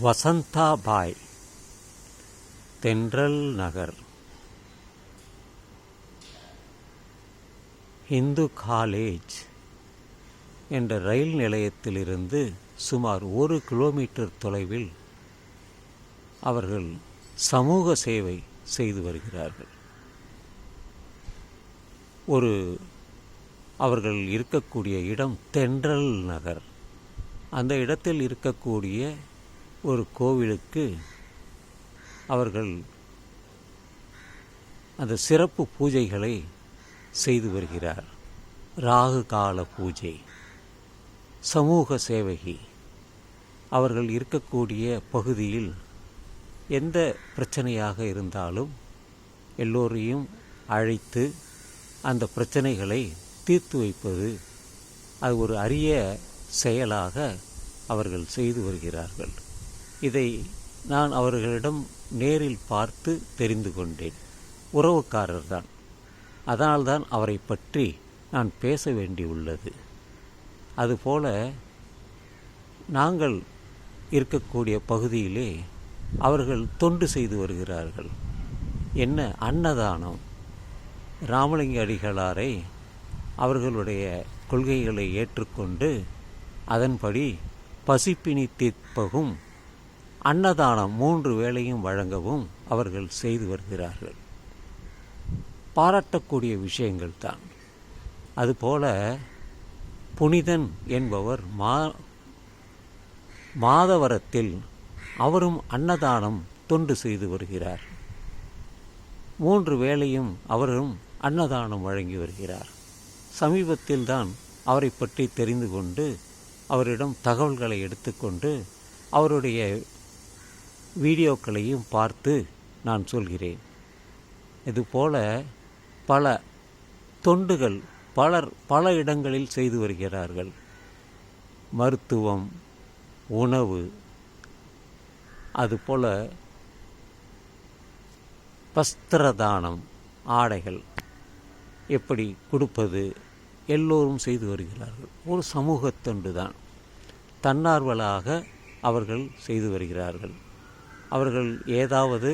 வசந்தாபாய் தென்றல் நகர். இந்து காலேஜ் என்ற ரயில் நிலையத்திலிருந்து சுமார் ஒரு கிலோமீட்டர் தொலைவில் அவர்கள் சமூக சேவை செய்து வருகிறார்கள். ஒரு அவர்கள் இருக்கக்கூடிய இடம் தென்றல் நகர். அந்த இடத்தில் இருக்கக்கூடிய ஒரு கோவிலுக்கு அவர்கள் அந்த சிறப்பு பூஜைகளை செய்து வருகிறார். ராகு கால பூஜை சமூக சேவகி அவர்கள் இருக்கக்கூடிய பகுதியில் எந்த பிரச்சனையாக இருந்தாலும் எல்லோரையும் அழைத்து அந்த பிரச்சனைகளை தீர்த்து வைப்பது அது ஒரு அரிய செயலாக அவர்கள் செய்து வருகிறார்கள். இதை நான் அவர்களிடம் நேரில் பார்த்து தெரிந்து கொண்டேன். உறவுக்காரர் தான். அதனால்தான் அவரை பற்றி நான் பேச வேண்டியுள்ளது. அதுபோல நாங்கள் இருக்கக்கூடிய பகுதியிலே அவர்கள் தொண்டு செய்து வருகிறார்கள். என்ன அன்னதானம்? ராமலிங்க அடிகளாரை அவர்களுடைய கொள்கைகளை ஏற்றுக்கொண்டு அதன்படி பசிப்பினி தீர்ப்பகும் அன்னதானம் மூன்று வேளையும் வழங்கவும் அவர்கள் செய்து வருகிறார்கள். பாராட்டக்கூடிய விஷயங்கள் தான். அதுபோல புனிதன் என்பவர் மா மாதவரத்தில் அவரும் அன்னதானம் தொண்டு செய்து வருகிறார். மூன்று வேளையும் அவரும் அன்னதானம் வழங்கி வருகிறார். சமீபத்தில் தான் அவரை பற்றி தெரிந்து கொண்டு அவரிடம் தகவல்களை எடுத்துக்கொண்டு அவருடைய வீடியோக்களையும் பார்த்து நான் சொல்கிறேன். இதுபோல பல தொண்டுகள் பலர் பல இடங்களில் செய்து வருகிறார்கள். மருத்துவம் உணவு அதுபோல வஸ்திரதானம் ஆடைகள் எப்படி கொடுப்பது எல்லோரும் செய்து வருகிறார்கள். ஒரு சமூகத்தொண்டு தான் தன்னார்வலாக அவர்கள் செய்து வருகிறார்கள். அவர்கள் ஏதாவது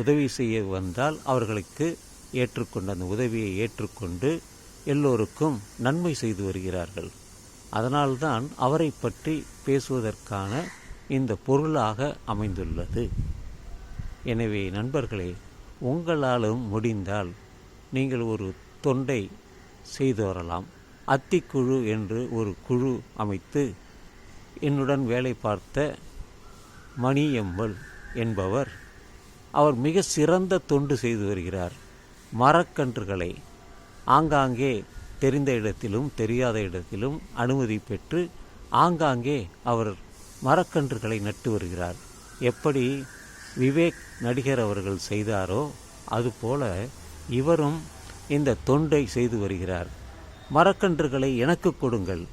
உதவி செய்ய வந்தால் அவர்களுக்கு ஏற்றுக்கொண்டு அந்த உதவியை ஏற்றுக்கொண்டு எல்லோருக்கும் நன்மை செய்து வருகிறார்கள். அதனால்தான் அவரை பற்றி பேசுவதற்கான இந்த பொருளாக அமைந்துள்ளது. எனவே நண்பர்களே உங்களாலும் முடிந்தால் நீங்கள் ஒரு தொண்டை செய்து வரலாம். அத்திக்குழு என்று ஒரு குழு அமைத்து என்னுடன் வேலை பார்த்த மணியம்பல் என்பவர் அவர் மிக சிறந்த தொண்டு செய்து வருகிறார். மரக்கன்றுகளை ஆங்காங்கே தெரிந்த இடத்திலும் தெரியாத இடத்திலும் அனுமதி பெற்று ஆங்காங்கே அவர் மரக்கன்றுகளை நட்டு வருகிறார். எப்படி விவேக் நடிகர் அவர்கள் செய்தாரோ அதுபோல இவரும் இந்த தொண்டை செய்து வருகிறார். மரக்கன்றுகளை எனக்கு கொடுங்கள்.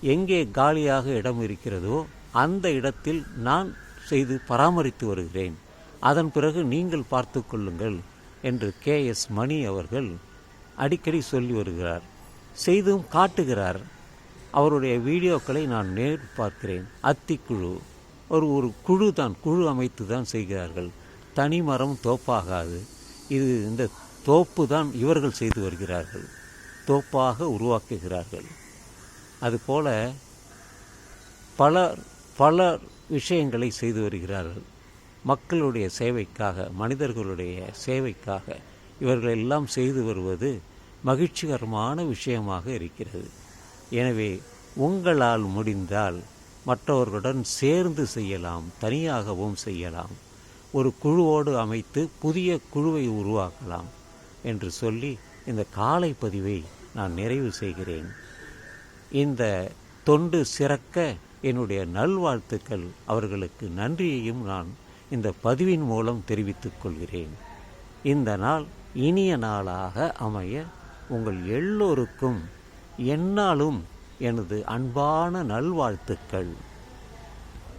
எங்கே காலியாக இடம் இருக்கிறதோ அந்த இடத்தில் நான் செய்து பராமரித்து வருகிறேன். அதன் பிறகு நீங்கள் பார்த்து கொள்ளுங்கள் என்று கே. எஸ். மணி அவர்கள் அடிக்கடி சொல்லி வருகிறார். செய்தும் காட்டுகிறார். அவருடைய வீடியோக்களை நான் நேர் பார்க்கிறேன். அத்திக்குழு ஒரு ஒரு குழு தான் குழு அமைத்து தான் செய்கிறார்கள். தனி மரம் தோப்பாகாது. இது இந்த தோப்பு தான் இவர்கள் செய்து வருகிறார்கள். தோப்பாக உருவாக்குகிறார்கள். அதுபோல பல பல விஷயங்களை செய்து வருகிறார்கள். மக்களுடைய சேவைக்காக மனிதர்களுடைய சேவைக்காக இவர்கள் எல்லாம் செய்து வருவது மகிழ்ச்சிகரமான விஷயமாக இருக்கிறது. எனவே உங்களால் முடிந்தால் மற்றவர்களுடன் சேர்ந்து செய்யலாம் தனியாகவும் செய்யலாம். ஒரு குழுவோடு அமைத்து புதிய குழுவை உருவாக்கலாம் என்று சொல்லி இந்த காலை பதிவை நான் நிறைவு செய்கிறேன். இந்த தொண்டு சிறக்க என்னுடைய நல்வாழ்த்துக்கள். அவர்களுக்கு நன்றியையும் நான் இந்த பதிவின் மூலம் தெரிவித்துக் கொள்கிறேன். இந்த நாள் இனிய நாளாக அமைய உங்கள் எல்லோருக்கும் எந்நாளும் எனது அன்பான நல்வாழ்த்துக்கள்.